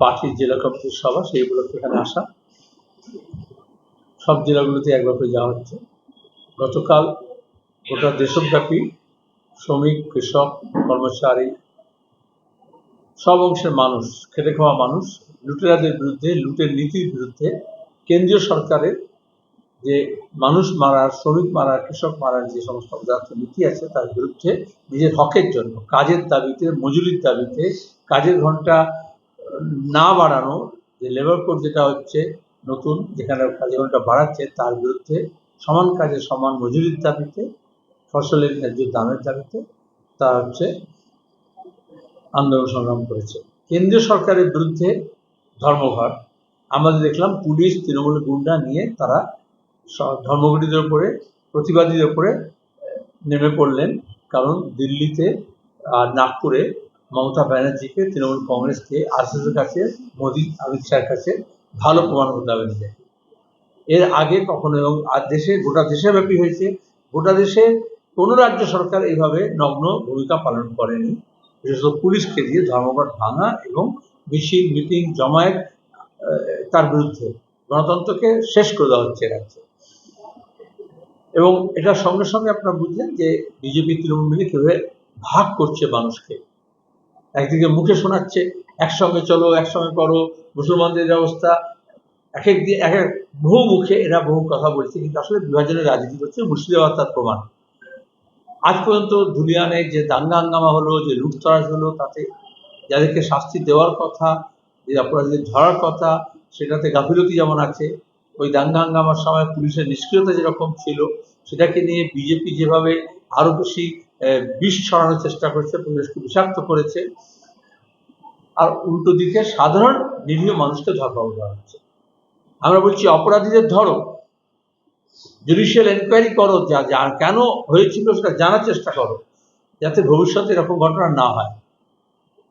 পার্টির জেলা কমিটির সভা, সেই উপলক্ষে এখানে আসা। সব জেলাগুলোতে একবার করে যাওয়া হচ্ছে। গতকাল গোটা দেশব্যাপী শ্রমিক, কৃষক, কর্মচারী, সব অংশের মানুষ, খেটে খাওয়া মানুষ, লুটেরাদের বিরুদ্ধে, লুটের নীতির বিরুদ্ধে কেন্দ্রীয় সরকারের যে মানুষ মারার শ্রমিক মারার কৃষক মারার যে সমস্ত অপদার্থ নীতি আছে, তার বিরুদ্ধে নিজের হকের জন্য, কাজের দাবিতে, মজুরির দাবিতে, কাজের ঘণ্টা না বাড়ানো, যে লেবার কোড যেটা হচ্ছে নতুন, যেখানে ঘণ্টা বাড়াচ্ছে, তার বিরুদ্ধে সমান কাজে সমান মজুরির দাবিতে, ফসলের ন্যায্য দামের দাবিতে তা হচ্ছে আন্দোলন সংগ্রাম করেছে। কেন্দ্রীয় সরকারের বিরুদ্ধে ধর্মঘট, আমরা দেখলাম পুলিশ তৃণমূল গুন্ডা নিয়ে তারা ধর্মঘটীদের উপরে প্রতিবাদীদের উপরে নেমে পড়লেন। কারণ দিল্লিতে আর নাগপুরে মমতা ব্যানার্জিকে তৃণমূল কংগ্রেসকে আরএসএসের কাছে, মোদী, অমিত শাহের কাছে ভালো প্রমাণ করতে হবে নিজেকে। এর আগে কখনো এবং আর দেশে, গোটা দেশে ব্যাপী হয়েছে। গোটা দেশে কোনো রাজ্য সরকার এইভাবে নগ্ন ভূমিকা পালন করেনি। বিশেষত পুলিশকে দিয়ে ধর্মঘট ভাঙা এবং মিছিল, মিটিং, জমায়েত তার বিরুদ্ধে গণতন্ত্রকে শেষ করে দেওয়া হচ্ছে রাজ্যে। এবং এটার সঙ্গে সঙ্গে আপনারা বুঝলেন যে বিজেপি, তৃণমূল মিলে কীভাবে ভাগ করছে মানুষকে। একদিকে মুখে শোনাচ্ছে, একসঙ্গে চলো, একসঙ্গে করো, মুসলমানদের ব্যবস্থা। এক এক দিয়ে এক এক বহু মুখে এরা বহু কথা বলছে, কিন্তু আসলে বিভাজনের রাজনীতি করছে মুর্শিদাবাদ তার প্রমাণ। আজ পর্যন্ত ধুলিয়ানে যে দাঙ্গা হাঙ্গামা হলো, যে লুটতরাজ হলো, তাতে যাদেরকে শাস্তি দেওয়ার কথা, যে অপরাধীদের ধরার কথা, সেটাতে গাফিলতি যেমন আছে, ওই দাঙ্গা হাঙ্গামার সময় পুলিশের নিষ্ক্রিয়তা যেরকম ছিল, সেটাকে নিয়ে বিজেপি যেভাবে আরও বেশি বিষ ছড়ানোর চেষ্টা করেছে পুলিশকে বিষাক্ত করেছে। আর উল্টো দিকে সাধারণ নিরীহ মানুষকে ধরপাকড় করা হচ্ছে। আমরা বলছি, অপরাধীদের ধরো। জুডিশিয়াল এনকোয়ারি করো, যা যা কেন হয়েছিল সেটা জানার চেষ্টা করো, যাতে ভবিষ্যতে এরকম ঘটনা না হয়।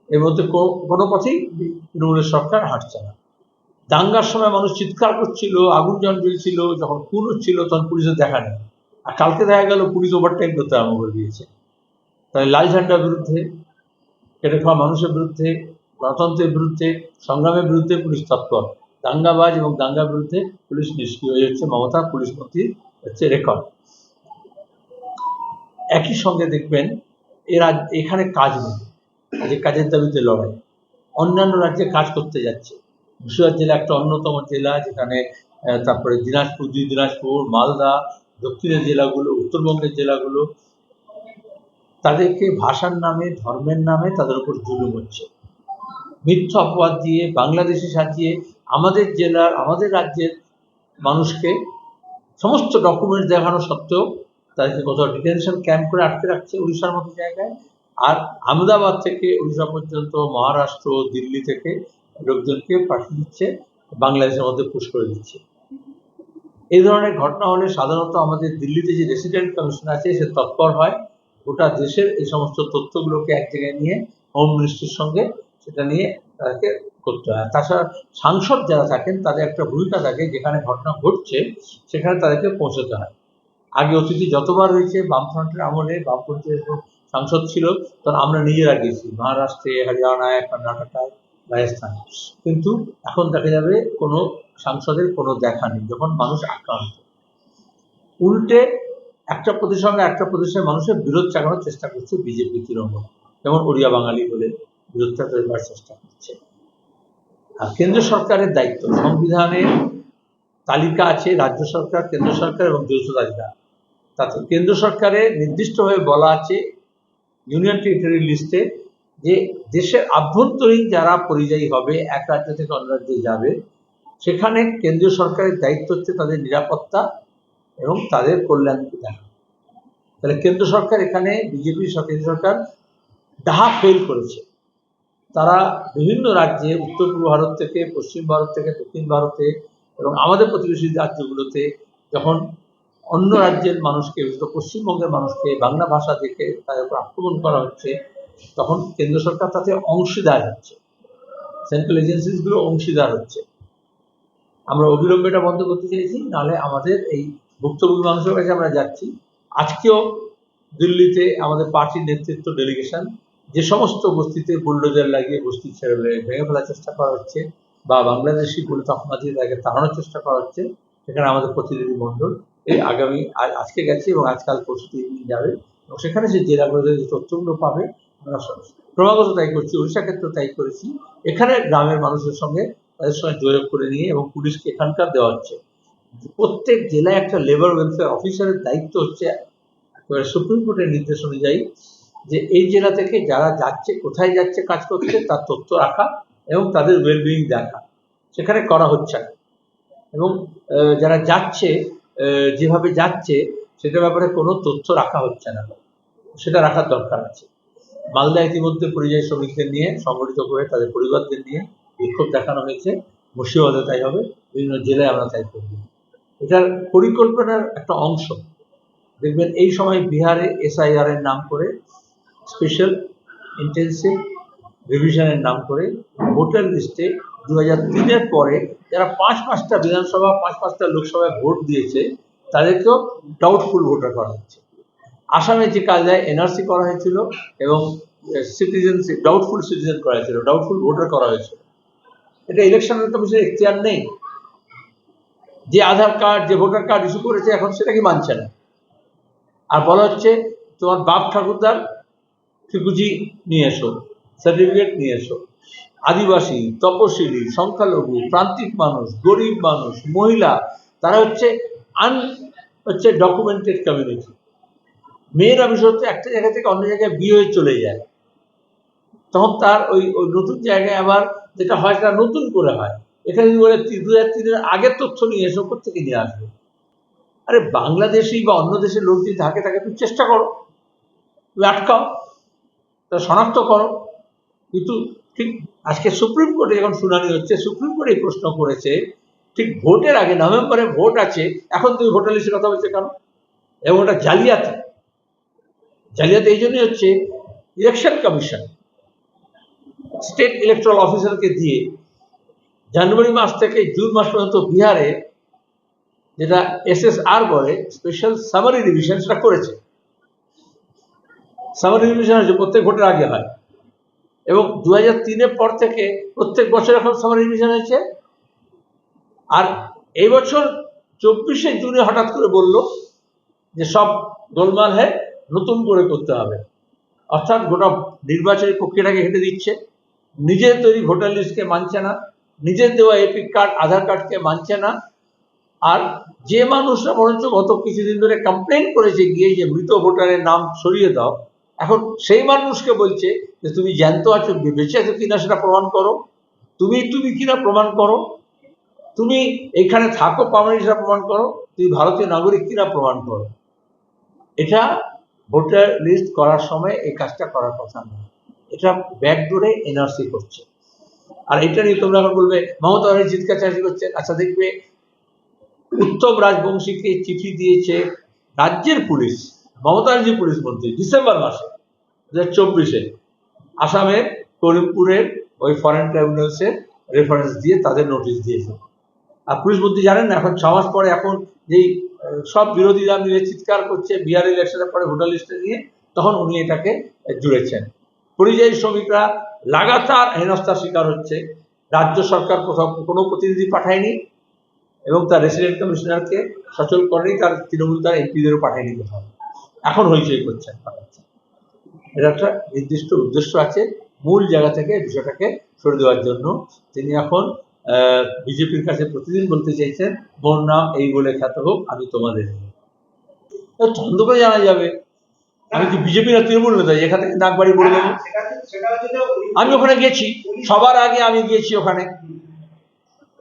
এর মধ্যে কোনো পথেই তৃণমূলের সরকার হাঁটছে না। দাঙ্গার সময় মানুষ চিৎকার করছিল, আগুন জন জ্বলছিল, যখন খুন হচ্ছিল, তখন পুলিশের দেখা নেই। আর কালকে দেখা গেল, পুলিশ ওভারটাইম করতে আরম্ভ করে দিয়েছে। তাই লাল ঝান্ডার বিরুদ্ধে, কেটে খাওয়া মানুষের বিরুদ্ধে, গণতন্ত্রের বিরুদ্ধে, সংগ্রামের বিরুদ্ধে পুলিশ তৎপর দাঙ্গাবাজ এবং দাঙ্গার বিরুদ্ধে পুলিশ নিষ্ক্রিয়। হচ্ছে মমতা, পুলিশ মন্ত্রী হচ্ছে রেকর্ড। একই সঙ্গে দেখবেন এরা এখানে কাজ নেই। যে কাজের দাবিতে লড়াই। অন্যান্য রাজ্যে কাজ করতে যাচ্ছে। মুর্শিদাবাদ জেলা একটা অন্যতম জেলা, যেখানে তারপরে দিনাজপুর, দুই দিনাজপুর, মালদা, দক্ষিণের জেলাগুলো, উত্তরবঙ্গের জেলাগুলো তাদেরকে ভাষার নামে, ধর্মের নামে তাদের উপর জুলুম হচ্ছে। মিথ্যা অপবাদ দিয়ে বাংলাদেশি সাজিয়ে আমাদের জেলার, আমাদের রাজ্যের মানুষকে সমস্ত ডকুমেন্ট দেখানো সত্ত্বেও তাদেরকে কোথাও ডিটেনশন ক্যাম্প করে আটকে রাখছে উড়িষ্যার মতো জায়গায়। আর আহমেদাবাদ থেকে উড়িষ্যা পর্যন্ত, মহারাষ্ট্র, দিল্লি থেকে লোকজনকে পাঠিয়ে দিচ্ছে, বাংলাদেশের মধ্যে পুশ করে দিচ্ছে। এই ধরনের ঘটনা হলে সাধারণত আমাদের দিল্লিতে যে রেসিডেন্ট কমিশন আছে, সে তৎপর হয়। গোটা দেশের এই সমস্ত তথ্যগুলোকে এক জায়গায় নিয়ে হোম মিনিস্ট্রির সঙ্গে সেটা নিয়ে তাদেরকে করতে হয়। তাছাড়া সাংসদ যারা থাকেন, তাদের একটা ভূমিকা থাকে, যেখানে ঘটনা ঘটছে, সেখানে তাদেরকে পৌঁছতে হয়। আগে অতীতে যতবার হয়েছে, বামফ্রন্টের আমলে বামপন্থী যখন সাংসদ ছিল তখন আমরা নিজেরা গেছি মহারাষ্ট্রে, হরিয়ানায়, কর্ণাটকায়, রাজস্থানে। কিন্তু এখন দেখা যাবে কোনো সাংসদের কোনো দেখা নেই, যখন মানুষ আক্রান্ত। উল্টে একটা সঙ্গে একটা প্রদেশের মানুষের বিরোধ চাগানোর চেষ্টা করছে বিজেপি, তৃণমূল। যেমন ওড়িয়া বাঙালি বলে বিরোধটা তৈরি চেষ্টা করছে। আর কেন্দ্র সরকারের দায়িত্ব সংবিধানের তালিকা আছে, রাজ্য সরকার, কেন্দ্র সরকার এবং যৌথ তালিকা। তাতে কেন্দ্র সরকারের নির্দিষ্টভাবে বলা আছে ইউনিয়ন টেরিটরি লিস্টে যে দেশের আভ্যন্তরীণ যারা পরিযায়ী হবে, এক রাজ্য থেকে অন্য রাজ্যে যাবে, সেখানে কেন্দ্রীয় সরকারের দায়িত্ব হচ্ছে তাদের নিরাপত্তা এবং তাদের কল্যাণকে দেখা তাহলে কেন্দ্র সরকার এখানে, বিজেপি কেন্দ্র সরকার ডাহা ফেল করেছে। তারা বিভিন্ন রাজ্যে, উত্তর পূর্ব ভারত থেকে, পশ্চিম ভারত থেকে, দক্ষিণ ভারতে এবং আমাদের প্রতিবেশী রাজ্যগুলোতে যখন অন্য রাজ্যের মানুষকে পশ্চিমবঙ্গের মানুষকে, বাংলা ভাষা দেখে তাদের উপর আক্রমণ করা হচ্ছে, তখন কেন্দ্র সরকার তাতে অংশীদার হচ্ছে। সেন্ট্রাল এজেন্সিসগুলো অংশীদার হচ্ছে। আমরা অবিলম্বে এটা বন্ধ করতে চাইছি, নাহলে আমাদের এই ভুক্তভোগী মানুষের কাছে আমরা যাচ্ছি। আজকেও দিল্লিতে আমাদের পার্টির নেতৃত্ব ডেলিগেশন যে সমস্ত বস্তিতে বুলডোজার লাগিয়ে বস্তি ছেড়ে ভেঙে ফেলার চেষ্টা করা হচ্ছে বা বাংলাদেশি বলে তকমা তাকে তাড়ানোর চেষ্টা করা হচ্ছে, সেখানে আমাদের প্রতিনিধি মণ্ডল। এই আগামী, আজ- আজকে গেছে এবং আজকাল তিন দিন যাবে। এবং সেখানে সে জেলাগুলোতে যে তথ্যগুলো পাবে, আমরা ক্রমাগত তাই করছি উড়িষ্যা ক্ষেত্রে তাই করেছি। এখানে গ্রামের মানুষের সঙ্গে তাদের সঙ্গে যোগাযোগ করে নিয়ে এবং পুলিশকে এখানকার দেওয়া হচ্ছে। প্রত্যেক জেলায় একটা লেবার ওয়েলফেয়ার অফিসারের দায়িত্ব হচ্ছে সুপ্রিম কোর্টের নির্দেশ অনুযায়ী যে এই জেলা থেকে যারা যাচ্ছে, কোথায় যাচ্ছে, কাজ করছে, তার তথ্য রাখা এবং তাদের ওয়েলবিং দেখা। সেখানে করা হচ্ছে না। এবং যারা যাচ্ছে যেভাবে যাচ্ছে, সেটার ব্যাপারে কোনো তথ্য রাখা হচ্ছে না। সেটা রাখার দরকার আছে। মালদা ইতিমধ্যে পরিযায়ী শ্রমিকদের নিয়ে, সংগঠিত করে তাদের পরিবারদের নিয়ে বিক্ষোভ দেখানো হয়েছে। মুর্শিদাবাদে তাই হবে, বিভিন্ন জেলায় আমরা তাই করব। এটার পরিকল্পনার একটা অংশ। দেখবেন এই সময় বিহারে এসআইআর এর নাম করে স্পেশাল ইন্টেন্সিভ রিভিশনের নাম করে ভোটার লিস্টে দু হাজার তিনের পরে যারা পাঁচ পাঁচটা বিধানসভা, পাঁচ পাঁচটা লোকসভায় ভোট দিয়েছে, তাদেরকেও ডাউটফুল ভোটার করা হচ্ছে। আসামে যে কাজে এনআরসি করা হয়েছিল এবং সিটিজেনশিপ ডাউটফুল সিটিজেন করা হয়েছিল ডাউটফুল ভোটার করা হয়েছিল। এটা ইলেকশন কমিশনের এখতিয়ার নেই। যে আধার কার্ড, যে ভোটার কার্ড ইস্যু করেছে, এখন সেটা কি মানছে না? আর বলা হচ্ছে, তোমার বাপ ঠাকুরদার ঠিকুজি নিয়ে এসো সার্টিফিকেট নিয়ে এসো। আদিবাসী, তপশিলি, সংখ্যালঘু, প্রান্তিক মানুষ, গরিব মানুষ, মহিলা, তারা হচ্ছে আন, হচ্ছে ডকুমেন্টেড কমিউনিটি মেয়েরা বিশেষত একটা জায়গা থেকে অন্য জায়গায় বিয়ে হয়ে চলে যায়। তখন তার ওই ওই নতুন জায়গায় আবার যেটা হয়, সেটা নতুন করে হয়। এখানে দু হাজার তিনের আগের তথ্য নিয়ে এসো থেকে নিয়ে আসবে? আরে বাংলাদেশি বা অন্য দেশের লোক যদি থাকে, তাকে তুমি চেষ্টা করো। তুমি আটকাও তা শনাক্ত করো। কিন্তু ঠিক আজকে সুপ্রিম কোর্টে যখন শুনানি হচ্ছে, সুপ্রিম কোর্ট এই প্রশ্ন করেছে, ঠিক ভোটের আগে, নভেম্বরে ভোট আছে, এখন তুমি ভোটার লিস্টের কথা বলছে কেন? এবং ওটা জালিয়াতি। জালিয়াতি এই জন্যই হচ্ছে ইলেকশন কমিশন, স্টেট ইলেকট্রাল অফিসারকে দিয়ে জানুয়ারি মাস থেকে জুন মাস পর্যন্ত বিহারে যেটা এসএসআর বলে স্পেশাল সামারি রিভিশন সেটা করেছে। সামারি রিভিশন হচ্ছে প্রত্যেক ভোটের আগে হয়। এবং দু হাজার তিনের পর থেকে প্রত্যেক বছর এখন সামারি রিভিশন হয়েছে। আর এই বছর চব্বিশে জুনে হঠাৎ করে বলল যে সব গোলমাল হ্যাঁ নতুন করে করতে হবে। অর্থাৎ গোটা নির্বাচনী প্রক্রিয়াটাকে হেঁটে দিচ্ছে। নিজের তৈরি ভোটার লিস্টকে মানছে না। নিজের দেওয়া এপিক কার্ড আধার কার্ডকে মানছে না। আর যে মানুষরা বরঞ্চ গত কিছুদিন ধরে কমপ্লেন করেছে, গিয়ে যে মৃত ভোটারের নাম সরিয়ে দাও, এখন সেই মানুষকে বলছে যে তুমি জ্যান্ত আছো বেঁচে আছো কিনা সেটা প্রমাণ করো। তুমি তুমি কিনা প্রমাণ করো? তুমি এখানে থাকো পার্মানেন্ট সেটা প্রমাণ করো? তুমি ভারতীয় নাগরিক কিনা প্রমাণ করো? এটা ভোটার লিস্ট করার সময় এই কাজটা করার কথা নয় এটা ব্যাকডোরে এনআরসি করছে। আর এটা নিয়ে তোমরা এখন বলবে, মমতা ব্যানার্জি চাষি করছে। আচ্ছা দেখবে, উত্তম রাজবংশীকে চিঠি দিয়েছে রাজ্যের পুলিশ, মমতা ব্যানার্জি পুলিশ মন্ত্রী ডিসেম্বর মাসে দু হাজার চব্বিশে। আসামের করিমপুরের ওই ফরেন ট্রাইব্যুনালসের রেফারেন্স দিয়ে তাদের নোটিশ দিয়েছে। আর পুলিশ মন্ত্রী জানেন না, এখন ছ মাস পরে এখন যেই সব বিরোধীরা মিলে চিৎকার করছে, বিহার ইলেকশনের পরে ভোটার লিস্টে নিয়ে তখন উনি এটাকে জুড়েছেন। পরিযায়ী শ্রমিকরা লাগাতার হেনস্থার শিকার হচ্ছে। রাজ্য সরকার কোথাও কোনো প্রতিনিধি পাঠায়নি এবং তার রেসিডেন্ট কমিশনারকে সচল করেনি, তার তৃণমূল তার এমপিদেরও পাঠায়নি কোথাও। এখন হইচই পাঠাচ্ছেন এটা একটা নির্দিষ্ট উদ্দেশ্য আছে। মূল জায়গা থেকে বিষয়টাকে সরে দেওয়ার জন্য। তিনি এখন বিজেপির কাছে প্রতিদিন বলতে চাইছেন, মোর নাম এই বলে খ্যাত হোক, আমি তোমাদের করে জানা যাবে। আমি কি বিজেপি না তৃণমূল নেতা এখান থেকে নাক বাড়ি বলে দেবো। আমি ওখানে গেছি। সবার আগে আমি গিয়েছি ওখানে।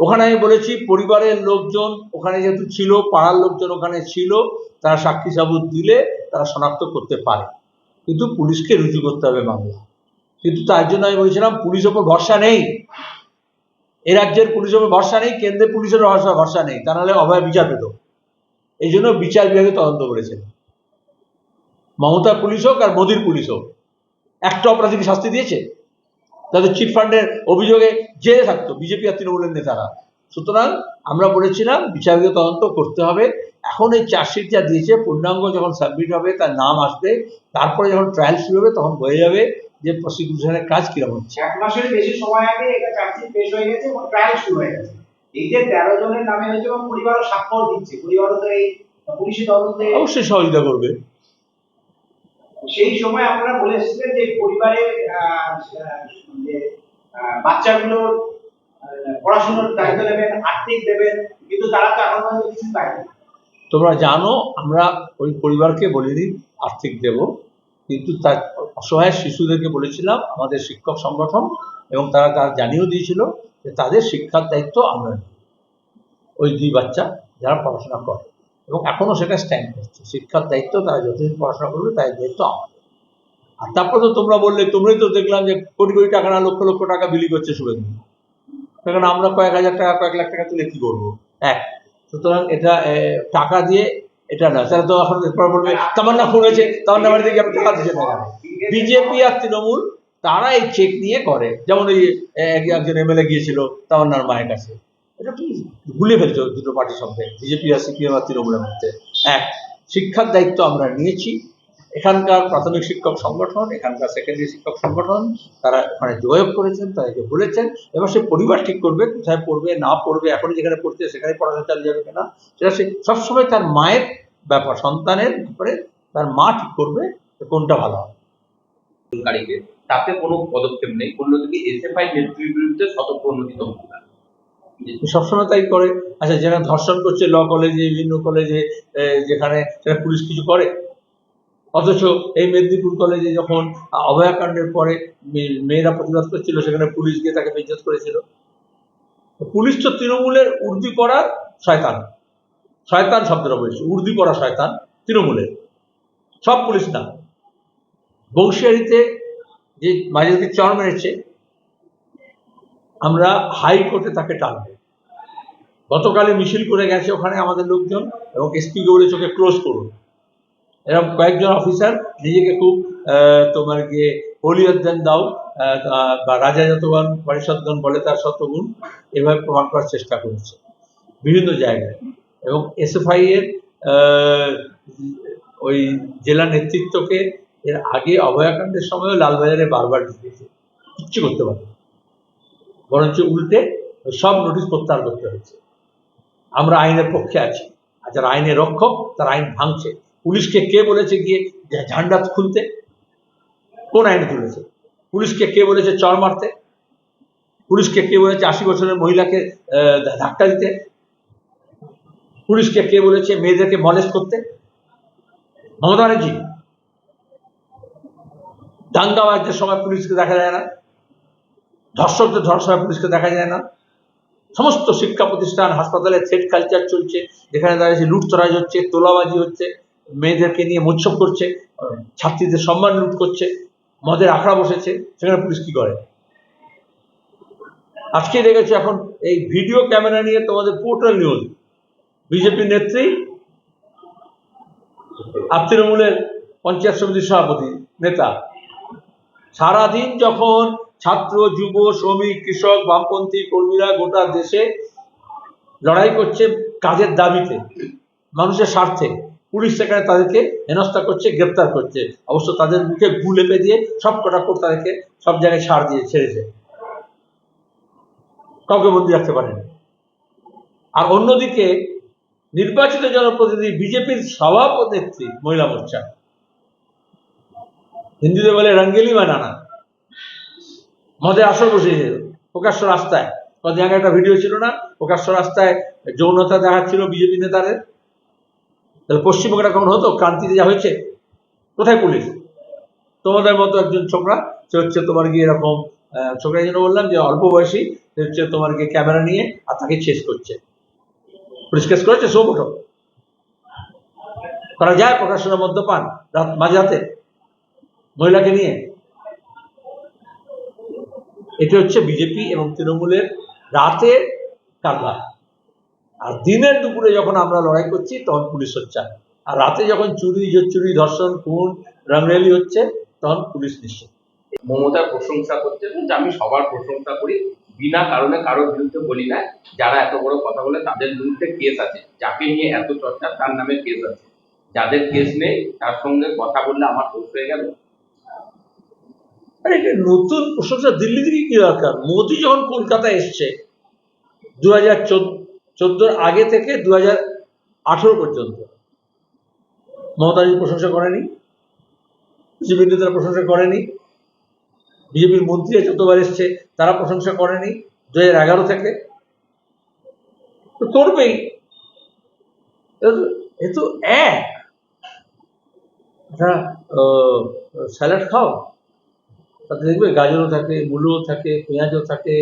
ওখানে আমি বলেছি, পরিবারের লোকজন ওখানে যেহেতু ছিল, পাড়ার লোকজন ওখানে ছিল, তারা সাক্ষী সাবুত দিলে তারা শনাক্ত করতে পারে। কিন্তু পুলিশকে রুজু করতে হবে মামলা। কিন্তু তার জন্য আমি বলেছিলাম পুলিশ ওপর ভরসা নেই। এ রাজ্যের পুলিশের ওপর ভরসা নেই, কেন্দ্রের পুলিশের ভরসা ভরসা নেই। তা নাহলে অভয় বিচার পেত। এই জন্য বিচার বিভাগে তদন্ত করেছেন। মমতা পুলিশ হোক আর মোদির পুলিশ হোক একটা অপরাধীকে শাস্তি দিয়েছে? তাদের চিট ফান্ডের অভিযোগে জেলে থাকতো বিজেপি আর তৃণমূলের নেতারা। সুতরাং আমরা বলেছিলাম বিচারীয় তদন্ত করতে হবে। এখন এই চার্জশিট যা দিয়েছে পূর্ণাঙ্গ যখন সাবমিট হবে তার নাম আসবে তারপরে যখন ট্রায়াল শুরু হবে তখন বোঝা যাবে যে প্রসিকিউশনের কাজ কীরকম হচ্ছে। এক মাসের বেশি সময় আগে এটা চার্জশিট পেশ হয়ে গেছে এবং ট্রায়াল শুরু হয়ে গেছে। এই যে তেরো জনের নামে হয়েছে এবং পরিবারও স্বাক্ষর দিচ্ছে। পরিবারও তো এই পুলিশি তদন্তে অবশ্যই সহযোগিতা করবে। সেই সময় আপনারা বলে এসেছিলেন যে পরিবারের আহ, পড়াশোনার দায়িত্ব নেবেন আর্থিক দেবেন কিন্তু তারা তো এখন পর্যন্ত কিছু পায়নি। তোমরা জানো আমরা ওই পরিবারকে বলে বলিনি আর্থিক দেব। কিন্তু তার অসহায় শিশুদেরকে বলেছিলাম আমাদের শিক্ষক সংগঠন এবং তারা তারা জানিয়েও দিয়েছিল যে তাদের শিক্ষার দায়িত্ব আমরা ওই দুই বাচ্চা যারা পড়াশোনা করে। এবং এখনও সেটা স্ট্যান্ড করছে। শিক্ষার দায়িত্ব, তারা যতদিন পড়াশোনা করবে, তাদের দায়িত্ব আর তারপর তো তোমরা বললে, তোমরাই তো দেখলাম যে কোটি কোটি টাকা না, লক্ষ লক্ষ টাকা বিলি করছে শুভেন্দু সেখানে আমরা কয়েক হাজার টাকা, কয়েক লাখ টাকা তুলে কি করব? এক, সুতরাং এটা টাকা দিয়ে এটা না তারা তো এখন এরপর বলবে, তামান্না ফোন হয়েছে, তামান্না বাড়িতে গিয়ে আপনি টাকা দিচ্ছেন না। বিজেপি আর তৃণমূল তারা এই চেক নিয়ে করে। যেমন ওই এক- একজন এমএলএ গিয়েছিল, তামান্নার মায়ের কাছে। এটা কি ভুলে ফেলছো দুটো পার্টির সঙ্গে? বিজেপি আর সিপিএম আর তৃণমূলের মধ্যে। এক, শিক্ষার দায়িত্ব আমরা নিয়েছি। এখানকার প্রাথমিক শিক্ষক সংগঠন, এখানকার সেকেন্ডারি শিক্ষক সংগঠন, তারা ওখানে যোগাযোগ করেছেন, তাদেরকে বলেছেন। এবার সে পরিবার ঠিক করবে, কোথায় পড়বে, না পড়বে এখন যেখানে পড়ছে সেখানে পড়াশোনা চালিয়ে যাবে কিনা, সেটা সে সবসময় তার মায়ের ব্যাপার, সন্তানের ব্যাপারে তার মা ঠিক করবে কোনটা ভালো হবে। তাতে কোনো পদক্ষেপ নেই। অন্যদিকে এসএফআই নেত্রীর বিরুদ্ধে সতর্ক সতর্কোন্নতিত ভূমিকা সবসময় তাই করে। আচ্ছা যেখানে ধর্ষণ করছে ল কলেজে বিভিন্ন কলেজে যেখানে পুলিশ কিছু করে? অথচ এই মেদিনীপুর কলেজে যখন অভয়াকাণ্ডের পরে মেয়েরা প্রতিবাদ করছিল, সেখানে পুলিশ গিয়ে তাকে বেজ্জত করেছিল। পুলিশ তো তৃণমূলের উর্দি করার শয়তান। শয়তান শব্দটা বলেছে উর্দি করা শয়তান তৃণমূলের। সব পুলিশ না। বংশিয়ারিতে যে মাঝে চর মেরেছে আমরা হাইকোর্টে তাকে টানবো। গতকালে মিছিল করে গেছে ওখানে আমাদের লোকজন এবং এসপিকে বলেছে ওকে ক্লোজ করুন। এরকম কয়েকজন অফিসার নিজেকে খুব তোমার গিয়ে হলিয়দ্দান দাও আহ, আহ, বা রাজা যতগণ পরিষদগণ বলে তার শতগুণ এভাবে প্রমাণ করার চেষ্টা করেছে। বিভিন্ন জায়গায়। এবং এসএফআই এর ওই জেলা নেতৃত্বকে এর আগে অভয়াকাণ্ডের সময়ও লালবাজারে বারবার দিয়েছে কিচ্ছু করতে পারে বরঞ্চ উল্টে সব নোটিশ প্রত্যাহার করতে হয়েছে। আমরা আইনের পক্ষে আছি। আর যারা আইনের রক্ষক, তারা আইন ভাঙছে। পুলিশকে কে বলেছে গিয়ে ঝান্ডা খুলতে? কোন আইনে তুলেছে? পুলিশকে কে বলেছে চর মারতে? পুলিশকে কে বলেছে আশি বছরের মহিলাকে ধাক্কা দিতে? পুলিশকে কে বলেছে মেয়েদেরকে মলেস্ট করতে? মমতা ব্যানার্জি? দাঙ্গাবাজদের সময় পুলিশকে দেখা যায় না। ধর্ষকদের ধরার সময় পুলিশকে দেখা যায় না। সমস্ত শিক্ষা প্রতিষ্ঠান, হাসপাতালে থ্রেড কালচার চলছে, যেখানে দাঁড়িয়ে লুটতরাজ হচ্ছে, তোলাবাজি হচ্ছে, মেয়েদেরকে নিয়ে মোৎসব করছে, ছাত্রীদের সম্মান লুট করছে, মদের আখড়া বসেছে, সেখানে পুলিশ কি করে? আজকে দেখেছি এখন এই ভিডিও ক্যামেরা নিয়ে তোমাদের পোর্টাল নিউজ। বিজেপি নেত্রী আর তৃণমূলের পঞ্চায়েত সমিতির সভাপতি, নেতা। সারাদিন যখন ছাত্র, যুব, শ্রমিক, কৃষক, বামপন্থী কর্মীরা গোটা দেশে লড়াই করছে কাজের দাবিতে, মানুষের স্বার্থে। পুলিশ সেখানে তাদেরকে হেনস্থা করছে, গ্রেপ্তার করছে। অবশ্য তাদের মুখে গু লেপে দিয়ে সব কটা কোর্ট তাদেরকে সব জায়গায় ছাড় দিয়ে ছেড়েছে। কাউকে বন্দি রাখতে পারেনি। আর অন্যদিকে নির্বাচিত জনপ্রতিনিধি, বিজেপির সভাপতি মহিলা মোর্চা। হিন্দুতে বলে রঙ্গেলি বানানা। মদের আসর বসিয়েছে প্রকাশ্য রাস্তায়। কদিন আগে একটা ভিডিও ছিল না? প্রকাশ্য রাস্তায় যৌনতা দেখাচ্ছিল বিজেপি নেতাদের। তাহলে পশ্চিমবঙ্গটা কেমন হতো? ক্রান্তিতে যা হয়েছে? কোথায় পুলিশ? তোমাদের মতো একজন ছোকরা, সে হচ্ছে তোমার গিয়ে এরকম ছোকরা জন্য বললাম যে অল্প বয়সী, সে হচ্ছে তোমার গিয়ে ক্যামেরা নিয়ে আর তাকে শেষ করছে। পুলিশ কেস করেছে? সব ওঠো তারা যায়? প্রকাশনের মদ্যপান, রাত মাঝরাতে। মহিলাকে নিয়ে। এটা হচ্ছে বিজেপি এবং তৃণমূলের রাতে কারবার আর দিনের দুপুরে যখন আমরা লড়াই করছি, তখন পুলিশ সোচ্চার আর রাতে যখন চুরি চুরি ধর্ষণ, খুন, রামরেলি হচ্ছে, তখন পুলিশ নিশ্চিত। মমতার প্রশংসা করছে যে আমি সবার প্রশংসা করি, বিনা কারণে কারোর বিরুদ্ধে বলি না, যারা এত বড় কথা বলে তাদের বিরুদ্ধে কেস আছে। যাকে নিয়ে এত চর্চা, তার নামে কেস আছে। যাদের কেস নেই, তার সঙ্গে কথা বললে আমার দোষ হয়ে গেল। আরে এটা নতুন প্রশংসা দিল্লি থেকে কি দরকার? মোদি যখন কলকাতায় এসছে দু হাজার চোদ্দোর আগে থেকে দু হাজার আঠেরো পর্যন্ত মমতাজি প্রশংসা করেনি, বিজেপি নেতারা প্রশংসা করেনি, বিজেপির মন্ত্রীরা যতবার এসছে তারা প্রশংসা করেনি দু হাজার এগারো থেকে। তো করবেই। এ তো- এক। স্যালাড খাও? তাতে দেখবে গাজরও থাকে মূলও থাকে পেঁয়াজও থাকে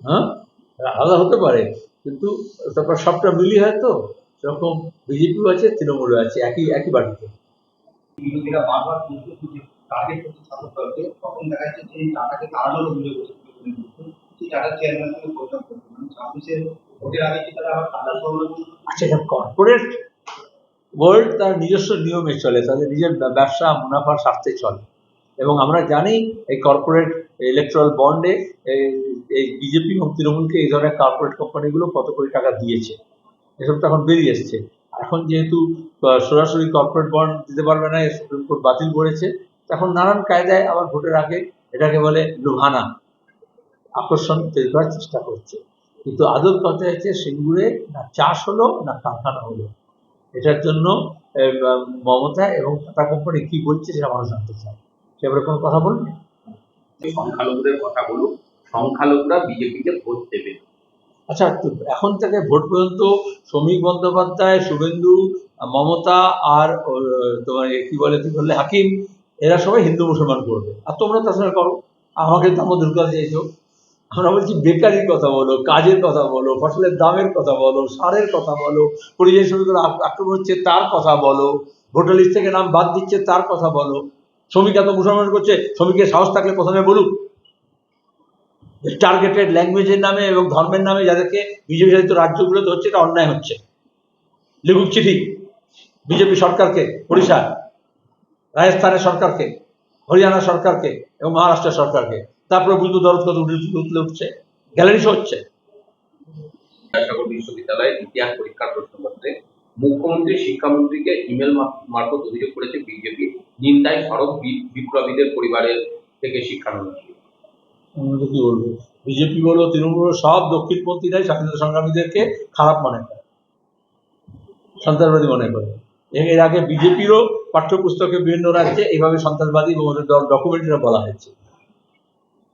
হ্যাঁ? আলাদা হতে পারে কিন্তু তারপর সবটা মিলি হয় তো সেরকম বিজেপিও আছে তৃণমূলও আছে একই একই বাড়িতে। বৈঠক করতে মানে আচ্ছা কর্পোরেট ওয়ার্ল্ড তার নিজস্ব নিয়মে চলে। তাদের নিজের ব্যবসা মুনাফার স্বার্থে চলে। এবং আমরা জানি এই কর্পোরেট ইলেকট্রাল বন্ডে এই বিজেপি এবং তৃণমূলকে এই ধরনের কর্পোরেট কোম্পানিগুলো কত কোটি টাকা দিয়েছে। এসব তো এখন বেরিয়ে এসছে। এখন যেহেতু সরাসরি কর্পোরেট বন্ড দিতে পারবে না সুপ্রিম কোর্ট বাতিল করেছে তখন নানান কায়দায় আবার ভোটের আগে এটাকে বলে লুভানা আকর্ষণ তৈরি করার চেষ্টা করছে। কিন্তু আদর কথা হচ্ছে সিঙ্গুরে না চাষ হলো, না কারখানা হলো। এটার জন্য মমতা এবং টাটা কোম্পানি কি বলছে সেটা মানুষ জানতে চায়। সে ব্যাপারে কোনো কথা বলুন? সংখ্যালঘুদের কথা বলুন সংখ্যালঘুরা বিজেপিকে ভোট দেবে। আচ্ছা তো এখন থেকে ভোট পর্যন্ত শ্রমিক বন্দ্যোপাধ্যায় শুভেন্দু মমতা আর তোমার কি বলে কি বললে হাকিম এরা সবাই হিন্দু মুসলমান করবে। আর তোমরা সঙ্গে করো। আমাকে তার মধ্যে ঢুকাতে চাইছো। আমরা বলছি বেকারির কথা বলো কাজের কথা বলো ফসলের দামের কথা বলো সারের কথা বলো পরিযায়ী শ্রমিকদের আক- আক্রমণ হচ্ছে তার কথা বলো ভোটার লিস্ট থেকে নাম বাদ দিচ্ছে তার কথা বলো। শ্রমিক এত মুসলমান করছে, শ্রমিকের সাহস থাকলে প্রথমে বলুক। টার্গেটেড ল্যাঙ্গুয়েজের নামে এবং ধর্মের নামে যাদেরকে বিজেপি শাসিত রাজ্যগুলোতে হচ্ছে, এটা অন্যায় হচ্ছে। লিখুক চিঠি বিজেপি সরকারকে, ওড়িশা, রাজস্থানের সরকারকে, হরিয়ানা সরকারকে এবং মহারাষ্ট্রের সরকারকে। তারপরে বুঝব দরদ কত উঠে উঠলে উঠছে গ্যালারি শো হচ্ছে। বিদ্যাসাগর বিশ্ববিদ্যালয়ের ইতিহাস পরীক্ষার প্রশ্নপত্রে মুখ্যমন্ত্রী, শিক্ষামন্ত্রীকে ইমেল মারফত অভিযোগ করেছে বিজেপি নিন্দায় সড়ক বিপ্লবীদের পরিবারের থেকে শিক্ষামন্ত্রী। কি বলব? বিজেপি বলো, তৃণমূল সব দক্ষিণপন্থীরাই স্বাধীনতা সংগ্রামীদেরকে খারাপ মনে করে। সন্ত্রাসবাদী মনে করে। এর আগে বিজেপিরও পাঠ্যপুস্তকে বিভিন্ন রাজ্যে এইভাবে সন্ত্রাসবাদী এবং বলা হয়েছে।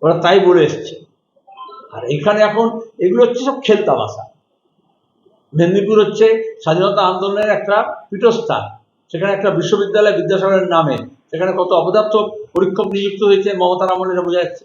ওরা তাই বলে এসছে। আর এখানে এখন এগুলো হচ্ছে সব খেলতামাশা মেদিনীপুর হচ্ছে স্বাধীনতা আন্দোলনের একটা পীঠস্থান। সেখানে একটা বিশ্ববিদ্যালয় বিদ্যাসাগরের নামে। সেখানে কত অপদার্থ পরীক্ষক নিযুক্ত হয়েছে মমতার আমলে বোঝা যাচ্ছে।